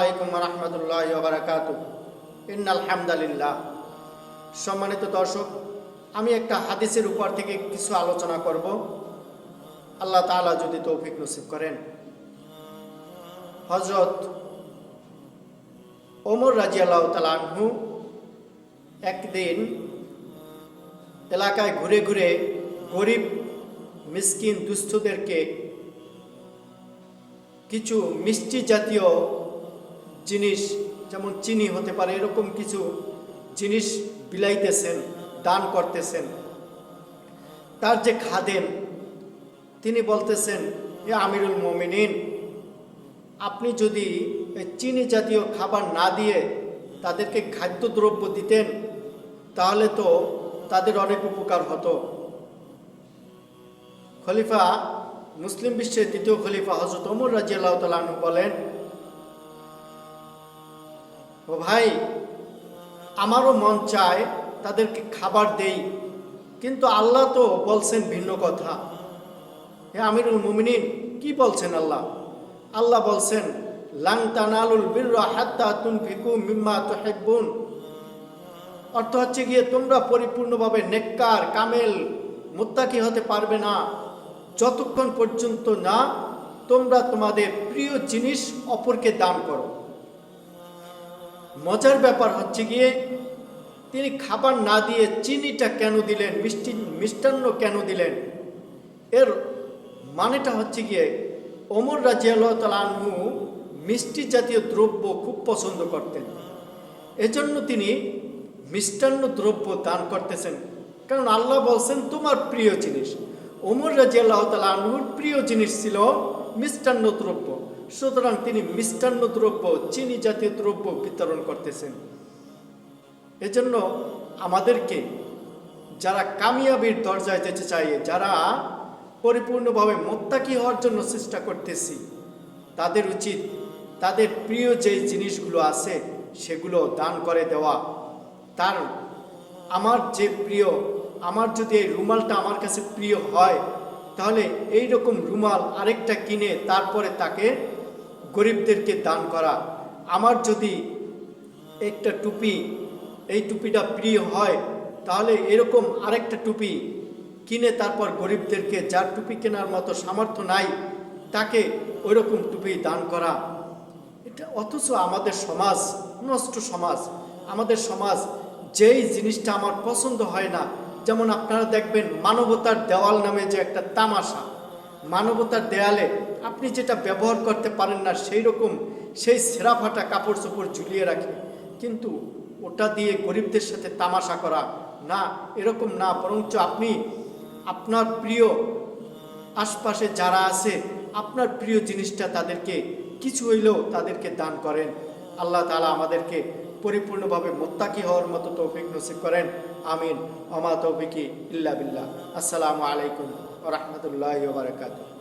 আলাইকুম রহমতুল্লাহ বারাকাত ইন আলহামদুলিল্লাহ সম্মানিত দর্শক, আমি একটা হাদিসের উপর থেকে কিছু আলোচনা করব। আল্লাহ তাআলা যদি তৌফিক নসিব করেন। হজরত ওমর রাজি আল্লাহ তালাহু একদিন এলাকায় ঘুরে ঘুরে গরিব, মিসকিন দুস্থদেরকে কিছু মিষ্টি জাতীয় জিনিস, যেমন চিনি হতে পারে, এরকম কিছু জিনিস বিলাইতেছেন, দান করতেছেন। তার যে খাদেম, তিনি বলতেছেন, এ আমিরুল মোমিনিন, আপনি যদি চিনি জাতীয় খাবার না দিয়ে তাদেরকে খাদ্যদ্রব্য দিতেন, তাহলে তো তাদের অনেক উপকার হতো। খলিফা, মুসলিম বিশ্বের দ্বিতীয় খলিফা হজরত ওমর রাজিয়াল্লাহ তালু বলেন ও ভাই, আমারও মন চায় তাদেরকে খাবার দেই, কিন্তু আল্লাহ তো বলছেন ভিন্ন কথা। হে আমিরুল মুমিনিন, কি বলছেন আল্লাহ? আল্লাহ বলছেন, লাং তানালুল বিররা হাত্তা তুনফিকু মিম্মা তো তুহিব্বুন। অর্থ হচ্ছে গিয়ে, তোমরা পরিপূর্ণভাবে নেককার, কামেল, মুত্তাকি হতে পারবে না। যতক্ষণ পর্যন্ত না তোমরা তোমাদের প্রিয় জিনিস অপরকে দান করো। মজার ব্যাপার হচ্ছে গিয়ে তিনি খাবার না দিয়ে চিনিটা কেন দিলেন, মিষ্টি, মিষ্টান্ন কেন দিলেন? এর মানেটা হচ্ছে গিয়ে ওমর রাজিয়াল্লাহ তালু মিষ্টি জাতীয় দ্রব্য খুব পছন্দ করতেন। এজন্য তিনি মিষ্টান্ন দ্রব্য দান করতেছেন। কারণ আল্লাহ বলছেন, তোমার প্রিয় জিনিস। ওমর রাজিয়াল্লাহ তালুর প্রিয় জিনিস ছিল মিষ্টান্ন দ্রব্য। সুতরাং তিনি মিষ্টান্ন দ্রব্য, চিনি জাতীয় দ্রব্য বিতরণ করতেছেন। এজন্য আমাদেরকে যারা কামিয়াবির দরজায় যেতে চাই, যারা পরিপূর্ণভাবে মোত্তাকি হওয়ার জন্য চেষ্টা করতেছি, তাদের উচিত তাদের প্রিয় যে জিনিসগুলো আছে সেগুলো দান করে দেওয়া। তার আমার যে প্রিয়, আমার যদি এই রুমালটা আমার কাছে প্রিয় হয়, তাহলে এই রকম রুমাল আরেকটা কিনে তারপরে তাকে গরিবদেরকে দান করা। আমার যদি একটা টুপি, এই টুপিটা প্রিয় হয়, তাহলে এরকম আরেকটা টুপি কিনে তারপর গরিবদেরকে, যার টুপি কেনার মতো সামর্থ্য নাই, তাকে ওই রকম টুপি দান করা। এটা অথচ আমাদের সমাজ নষ্ট সমাজ। আমাদের সমাজ যেই জিনিসটা আমার পছন্দ হয় না, যেমন আপনারা দেখবেন মানবতার দেওয়াল নামে যে একটা তামাশা। মানবতার দেয়ালে আপনি যেটা ব্যবহার করতে পারেন না, সেই রকম সেই সেরা ফাটা কাপড় চোপড় ঝুলিয়ে রাখে। কিন্তু ওটা দিয়ে গরিবদের সাথে তামাশা করা, না, এরকম না। বরঞ্চ আপনি, আপনার প্রিয় আশপাশে যারা আছে, আপনার প্রিয় জিনিসটা তাদেরকে, কিছু হইলেও তাদেরকে দান করেন। আল্লাহ তালা আমাদেরকে পরিপূর্ণভাবে মোত্তাকি হওয়ার মতো তৌফিক নসিব করেন। আমিন। অমা তৌফিকি ইল্লা বিল্লাহ। আসসালামু আলাইকুম। রহমতুল্লাহ বারকাতুহ।